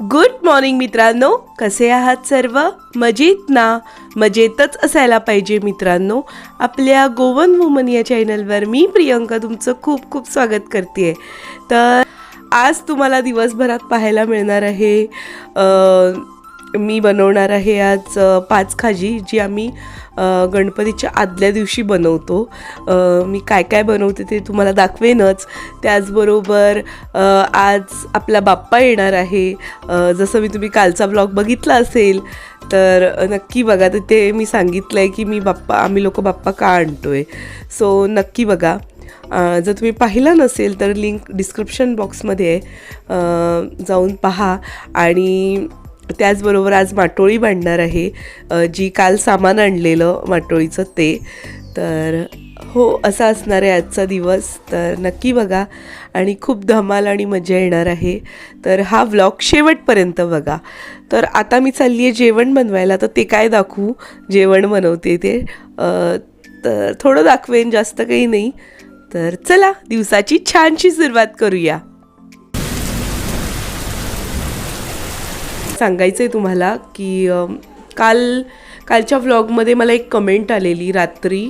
Good morning मित्रांनो. कसे आहात सर्व? मजेत ना? मजेतच असायला पाहिजे मित्रांनो. आपल्या गोवन वुमन या चॅनलवर मी प्रियंका तुमचं खूप खूप स्वागत करते तर आज तुम्हाला दिवसभरात पाहायला मिळणार आहे मी बनवणार आहे आज पाच खाजी जी आम्ही गणपतीच्या आदल्या दिवशी बनवतो. मी काय काय बनवते ते तुम्हाला दाखवेनच. त्याचबरोबर आज आपला बाप्पा येणार आहे. जसं मी तुम्ही कालचा ब्लॉग बघितला असेल तर नक्की बघा. तिथे मी सांगितलं आहे की मी बाप्पा आम्ही लोक बाप्पा का आणतो आहे सो नक्की बघा. जर तुम्ही पाहिला नसेल तर लिंक डिस्क्रिप्शन बॉक्समध्ये आहे. जाऊन पहा. आणि त्याचबरोबर आज माटोळी बांधणार आहे जी काल सामान आणलेलं माटोळीचं ते. तर हो असा असणार आहे आजचा दिवस. तर नक्की बघा आणि खूप धमाल आणि मजा येणार आहे. तर हा व्लॉग शेवटपर्यंत बघा. तर आता मी चालली आहे जेवण बनवायला. तर ते काय दाखवू? जेवण बनवते ते. तर थोडं दाखवेन जास्त काही नाही. तर चला दिवसाची छानशी सुरुवात करूया. सांगायचं आहे तुम्हाला की काल कालच्या व्लॉगमध्ये मला एक कमेंट आलेली रात्री.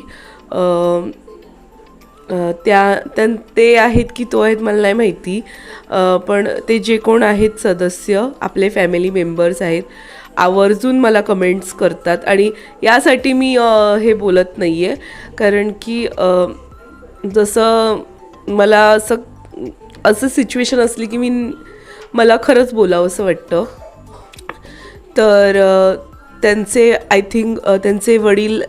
त्या त्या त्यां ते आहेत की तो आहेत मला नाही माहिती. पण ते जे कोण आहेत सदस्य आपले फॅमिली मेंबर्स आहेत आवर्जून मला कमेंट्स करतात. आणि यासाठी मी हे बोलत नाही आहे कारण की जसं मला असं असं सिच्युएशन असली की मी मला खरंच बोलावं असं वाटतं. तर त्यांचे आय थिंक त्यांचे वडील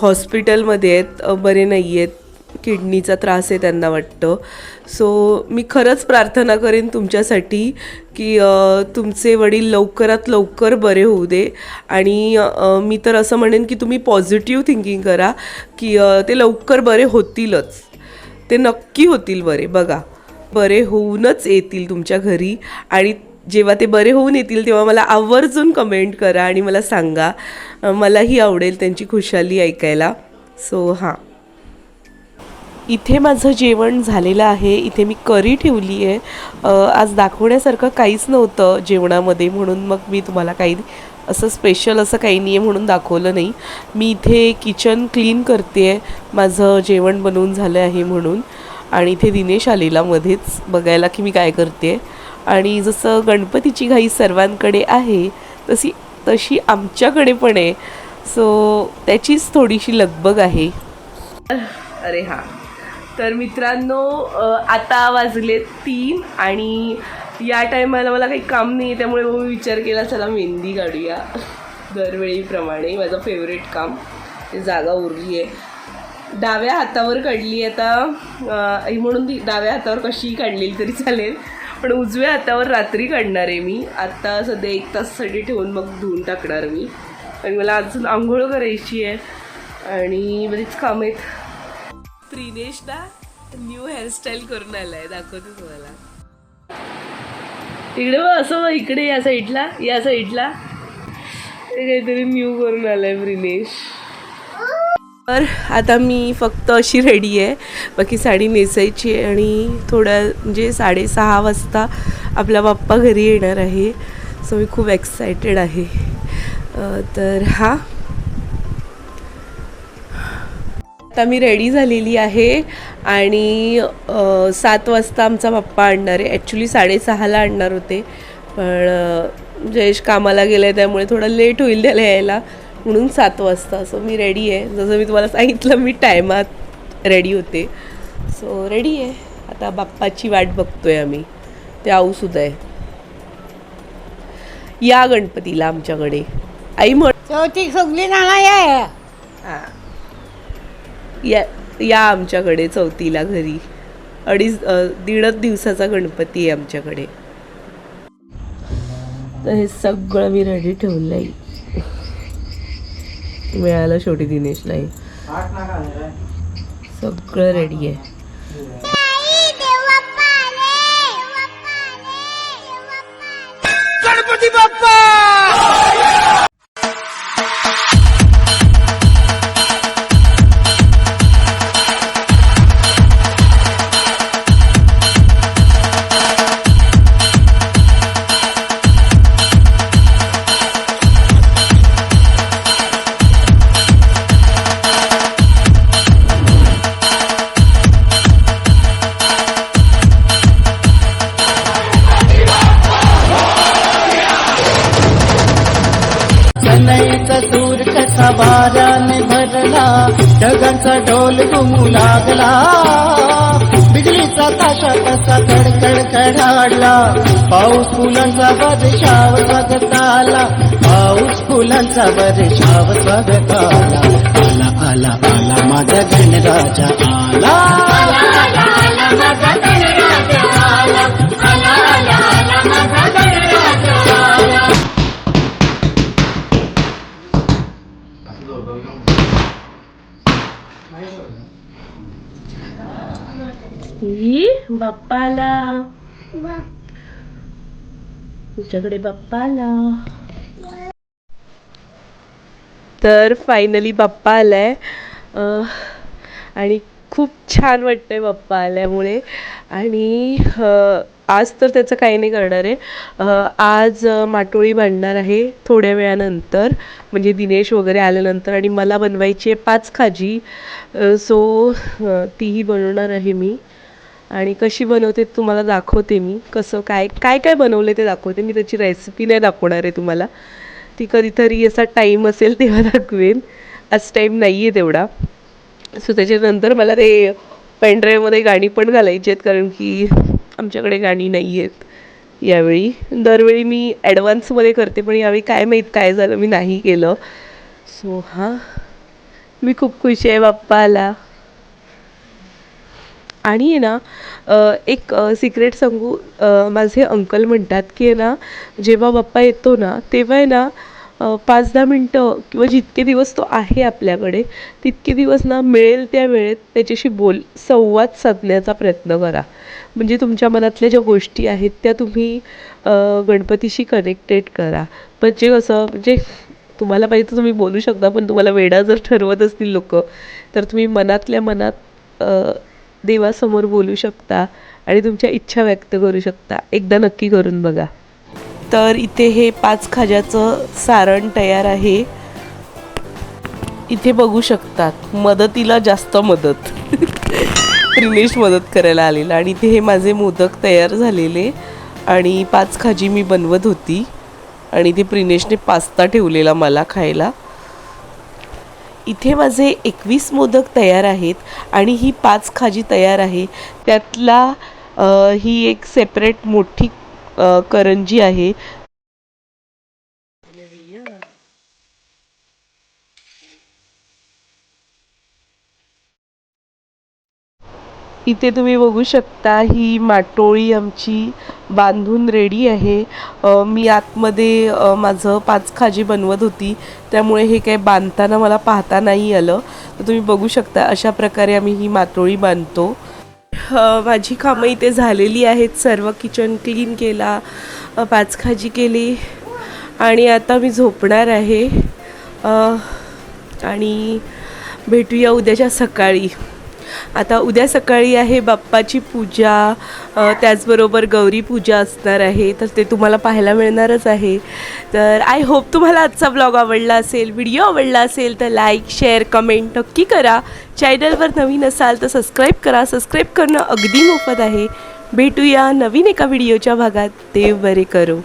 हॉस्पिटलमध्ये आहेत. बरे नाही आहेत किडनीचा त्रास आहे त्यांना वाटतं. सो मी खरंच प्रार्थना करेन तुमच्यासाठी की तुमचे वडील लवकरात लवकर बरे होऊ दे. आणि मी तर असं म्हणेन की तुम्ही पॉझिटिव्ह थिंकिंग करा की ते लवकर बरे होतीलच. ते नक्की होतील बरे. बघा बरे होऊनच येतील तुमच्या घरी. आणि जेव्हा ते बरे होऊन येतील तेव्हा मला आवर्जून कमेंट करा आणि मला सांगा. मलाही आवडेल त्यांची खुशाली ऐकायला. सो हां. इथे माझं जेवण झालेलं आहे. इथे मी करी ठेवली आहे. आज दाखवण्यासारखं काहीच नव्हतं जेवणामध्ये म्हणून मग मी तुम्हाला काही असं स्पेशल असं काही नाही आहे म्हणून दाखवलं नाही. मी इथे किचन क्लीन करते आहे माझं जेवण बनवून झालं आहे म्हणून. आणि इथे दिनेश आलेला मध्येच बघायला की मी काय करते आणि जसं गणपतीची घाई सर्वांकडे आहे तशी तशी आमच्याकडे पण आहे. सो त्याचीच थोडीशी लगबग आहे. अरे हां. तर मित्रांनो आता वाजले तीन आणि या टायमाला मला काही काम नाही आहे त्यामुळे मग मी विचार केला चला मेहंदी काढूया. दरवेळीप्रमाणे माझं फेवरेट काम जागा उरली आहे डाव्या हातावर काढली आता म्हणून ती डाव्या हातावर कशीही काढलेली तरी चालेल. पण उजव्या हातावर रात्री काढणार आहे मी. आत्ता सध्या एक तासासाठी ठेवून मग धुवून टाकणार मी. आणि मला अजून आंघोळ करायची आहे. आणि बरीच काम आहेत. प्रिनेश ना न्यू हेअरस्टाईल करून आलाय. दाखवते तुम्हाला. इकडे बघ असं इकडे या साईडला या साईडला ते काहीतरी न्यू करून आलाय प्रिनेश. तर आता मी फक्त अशी रेडी आहे. बाकी साडी नेसायची आहे आणि थोड्या म्हणजे साडेसहा वाजता आपला बाप्पा घरी येणार आहे. सो मी खूप एक्सायटेड आहे. तर हा. आता मी रेडी झालेली आहे आणि सात वाजता आमचा पप्पा आणणार आहे. ॲक्च्युली साडेसहाला आणणार होते. पण जयेश कामाला गेलं आहे त्यामुळे थोडं लेट होईल त्याला यायला. म्हणून सात वाजता. सो मी रेडी आहे. जसं मी तुम्हाला सांगितलं मी टायमात रेडी होते. सो रेडी आहे. आता बाप्पाची वाट बघतोय आम्ही. ते आऊसुद्धा आहे. या गणपतीला आमच्याकडे. आई म्हण चौथी सगळी नाना या हां. या या आमच्याकडे चौथीला घरी. अडीच दीडच दिवसाचा गणपती आहे आमच्याकडे. तर हे सगळं मी रेडी ठेवलं आहे मिळालं शेवटी दिनेशला हे सगळं रेडी आहे. होऊ लागला. बिजलीचा ताशा कसा कडकड कडाडला पाऊस फुलांचा बदशाव स्वागत आला पाऊस फुलांचा बदशाव स्वागत आला आला आला आला माझा गणराजा आला. आला आला माझा गणराजा आला बाप्पाला. तुझ्याकडे बाप्पाला. तर फायनली बाप्पा आलाय. आणि खूप छान वाटतंय बाप्पा आल्यामुळे. आणि आज तर त्याचं काही नाही करणार आहे. आज माटोळी बांधणार आहे थोड्या वेळानंतर. म्हणजे दिनेश वगैरे आल्यानंतर. आणि मला बनवायची आहे पाच खाजी. सो तीही बनवणार आहे मी. आणि कशी बनवते तुम्हाला दाखवते मी. कसं काय काय काय बनवले ते दाखवते. मी त्याची रेसिपी नाही दाखवणार आहे तुम्हाला. ती कधीतरी असा टाईम असेल तेव्हा दाखवेन. आज टाईम नाही आहे तेवढा. सो त्याच्यानंतर मला ते पेनड्राईव्हमध्ये गाणी पण घालायची आहेत. कारण की आमच्याकडे गाणी नाही आहेत यावेळी. दरवेळी मी ॲडव्हान्समध्ये करते पण यावेळी काय माहीत काय झालं मी नाही केलं. सो हां. मी खूप खुश आहे बाप्पा आला आणि आहे ना एक सिक्रेट सांगू माझे अंकल म्हणतात की आहे ना जेव्हा बाप्पा येतो ना तेव्हा आहे ना पाच दहा मिनटं किंवा जितके दिवस तो आहे आपल्याकडे तितके दिवस ना मिळेल त्या वेळेत त्याच्याशी बोल संवाद साधण्याचा प्रयत्न करा. म्हणजे तुमच्या मनातल्या ज्या गोष्टी आहेत त्या तुम्ही गणपतीशी कनेक्टेड करा. म्हणजे कसं म्हणजे तुम्हाला पाहिजे तर तुम्ही बोलू शकता पण तुम्हाला वेडा जर ठरवत असतील लोक तर तुम्ही मनातल्या मनात देवासमोर बोलू शकता आणि तुमच्या इच्छा व्यक्त करू शकता. एकदा नक्की करून बघा. तर इथे हे पाच खाज्याचं सारण तयार आहे. इथे बघू शकतात मदतीला जास्त मदत. रिनेश मदत करायला आलेला आणि इथे हे माझे मोदक तयार झालेले आणि पाच खाजी मी बनवत होती. आणि इथे प्रिनेशने पास्ता ठेवलेला मला खायला. इथे माझे एकवीस मोदक तयार आहेत आणि ही पाच खाजी तयार आहे. त्यातला ही एक सेपरेट मोठी करंजी आहे. इथे तुम्ही बघू शकता ही माटोळी आमची बांधून रेडी आहे. मी आतमध्ये माझं पाच खाजी बनवत होती. त्यामुळे हे काय बांधताना मला पाहता नाही आलं. तर तुम्ही बघू शकता अशा प्रकारे आम्ही ही मातोळी बांधतो. माझी कामं इथे झालेली आहेत. सर्व किचन क्लीन केला पाच खाजी केली. आणि आता मी झोपणार आहे. आणि भेटूया उद्याच्या सकाळी. आता उद्या सकाळी आहे बाप्पाची पूजा त्याचबरोबर गौरी पूजा असणार आहे तर ते तुम्हाला पाहायला मिळणारच आहे. तर आय होप तुम्हाला आजचा ब्लॉग आवडला असेल व्हिडिओ आवडला असेल तर लाईक शेअर कमेंट नक्की करा. चॅनलवर नवीन असाल तर सबस्क्राईब करा. सबस्क्राईब करणं अगदी मोफत आहे. भेटूया नवीन एका व्हिडिओच्या भागात. देव बरे करो.